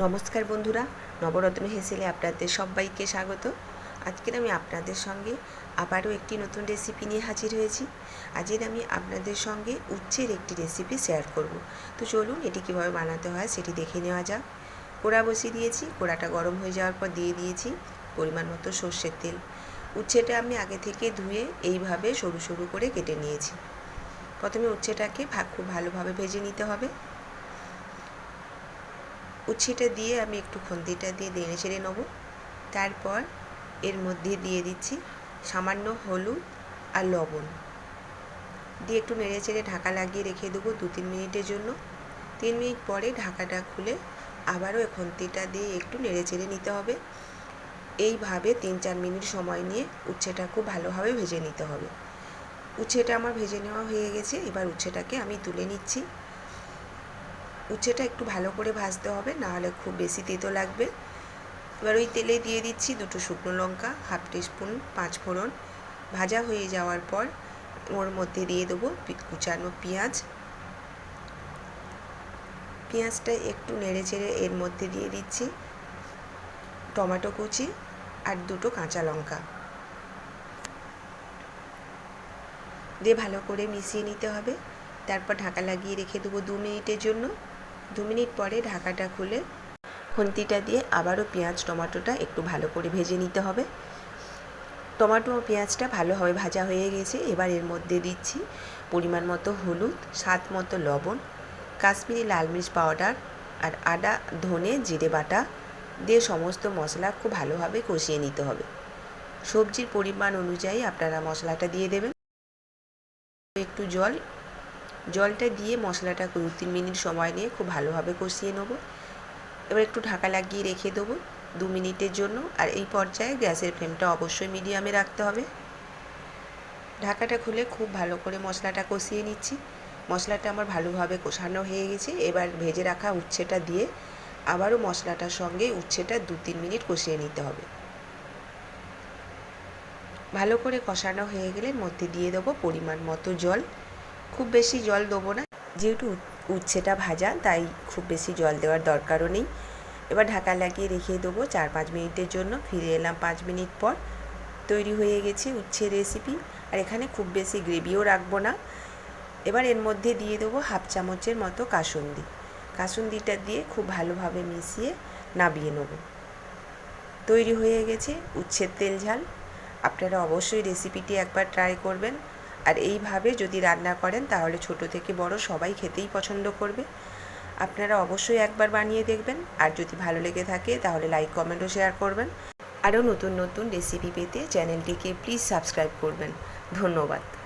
নমস্কার বন্ধুরা, নবরত্ন হেসেলে আপনাদের সবাইকে স্বাগত। আজকের আমি আপনাদের সঙ্গে আবারও একটি নতুন রেসিপি নিয়ে হাজির হয়েছি। আজকের আমি আপনাদের সঙ্গে উচ্ছের একটি রেসিপি শেয়ার করব। তো চলুন এটি কীভাবে বানাতে হয় সেটি দেখে নেওয়া যাক। কোড়া বসিয়ে দিয়েছি, কোড়াটা গরম হয়ে যাওয়ার পর দিয়ে দিয়েছি পরিমাণ মতো সর্ষের তেল। উচ্ছেটা আমি আগে থেকে ধুয়ে এইভাবে সরু সরু করে কেটে নিয়েছি। প্রথমে উচ্ছেটাকে খুব ভালোভাবে ভেজে নিতে হবে। উচ্ছেটা দিয়ে আমি একটু খন্তিটা দিয়ে নেড়ে ছেড়ে নেব। তারপর এর মধ্যে দিয়ে দিচ্ছি সামান্য হলুদ আর লবণ। দিয়ে একটু নেড়ে চেড়ে ঢাকা লাগিয়ে রেখে দেবো দু তিন মিনিটের জন্য। তিন মিনিট পরে ঢাকাটা খুলে আবারও খন্তিটা দিয়ে একটু নেড়ে চেড়ে নিতে হবে। এইভাবে তিন চার মিনিট সময় নিয়ে উচ্ছেটা খুব ভালোভাবে ভেজে নিতে হবে। উচ্ছেটা আমার ভেজে নেওয়া হয়ে গেছে। এবার উচ্ছেটাকে আমি তুলে নিচ্ছি। উচ্ছেটা একটু ভালো করে ভাজতে হবে, নাহলে খুব বেশি তেতো লাগবে। এবার ওই তেলে দিয়ে দিচ্ছি দুটো শুকনো লঙ্কা, হাফ টিস্পুন পাঁচ ফোড়ন। ভাজা হয়ে যাওয়ার পর ওর মধ্যে দিয়ে দেবো কুচানো পেঁয়াজ। পেঁয়াজটা একটু নেড়ে চেড়ে এর মধ্যে দিয়ে দিচ্ছি টমেটো কুচি আর দুটো কাঁচা লঙ্কা। দিয়ে ভালো করে মিশিয়ে নিতে হবে। তারপর ঢাকা লাগিয়ে রেখে দেবো দু মিনিটের জন্য। দু মিনিট পরে ঢাকাটা খুলে খুন্তিটা দিয়ে আবারও পেঁয়াজ, টমাটোটা একটু ভালো করে ভেজে নিতে হবে। টমাটো ও পেঁয়াজটা ভালোভাবে ভাজা হয়ে গেছে। এবার এর মধ্যে দিচ্ছি পরিমাণ মতো হলুদ, স্বাদ মতো লবণ, কাশ্মীরি লাল মির্চ পাউডার আর আদা, ধনে, জিরে বাটা দিয়ে সমস্ত মশলা খুব ভালোভাবে কষিয়ে নিতে হবে। সবজির পরিমাণ অনুযায়ী আপনারা মশলাটা দিয়ে দেবেন। একটু জল জলটা দিয়ে মশলাটা দু তিন মিনিট সময় নিয়ে খুব ভালোভাবে কষিয়ে নেব। এবার একটু ঢাকা লাগিয়ে রেখে দেবো দু মিনিটের জন্য। আর এই পর্যায়ে গ্যাসের ফ্লেমটা অবশ্যই মিডিয়ামে রাখতে হবে। ঢাকাটা খুলে খুব ভালো করে মশলাটা কষিয়ে নিচ্ছি। মশলাটা আমার ভালোভাবে কষানো হয়ে গেছে। এবার ভেজে রাখা উচ্ছেটা দিয়ে আবারও মশলাটার সঙ্গে উচ্ছেটা দু তিন মিনিট কষিয়ে নিতে হবে। ভালো করে কষানো হয়ে গেলে মধ্যে দিয়ে দেবো পরিমাণ মতো জল। খুব বেশি জল দেবো না। যেহেতু উচ্ছেটা ভাজা, তাই খুব বেশি জল দেওয়ার দরকারও নেই। এবার ঢাকা লাগিয়ে রেখে দেবো চার পাঁচ মিনিটের জন্য। ফিরে এলাম পাঁচ মিনিট পর। তৈরি হয়ে গেছে উচ্ছে রেসিপি আর এখানে খুব বেশি গ্রেভিও রাখব না। এবার এর মধ্যে দিয়ে দেবো হাফ চামচের মতো কাসুন্দি। কাসুন্দিটা দিয়ে খুব ভালোভাবে মিশিয়ে নাবিয়ে নেব। তৈরি হয়ে গেছে উচ্ছের তেল ঝাল। আপনারা অবশ্যই রেসিপিটি একবার ট্রাই করবেন। আর এইভাবে যদি রান্না করেন, তাহলে ছোট থেকে বড় সবাই খেতেই পছন্দ করবে। আপনারা অবশ্যই একবার বানিয়ে দেখবেন। আর যদি ভালো লেগে থাকে, তাহলে লাইক কমেন্টও শেয়ার করবেন। আরও নতুন নতুন রেসিপি পেতে চ্যানেলটিকে প্লিজ সাবস্ক্রাইব করবেন। ধন্যবাদ।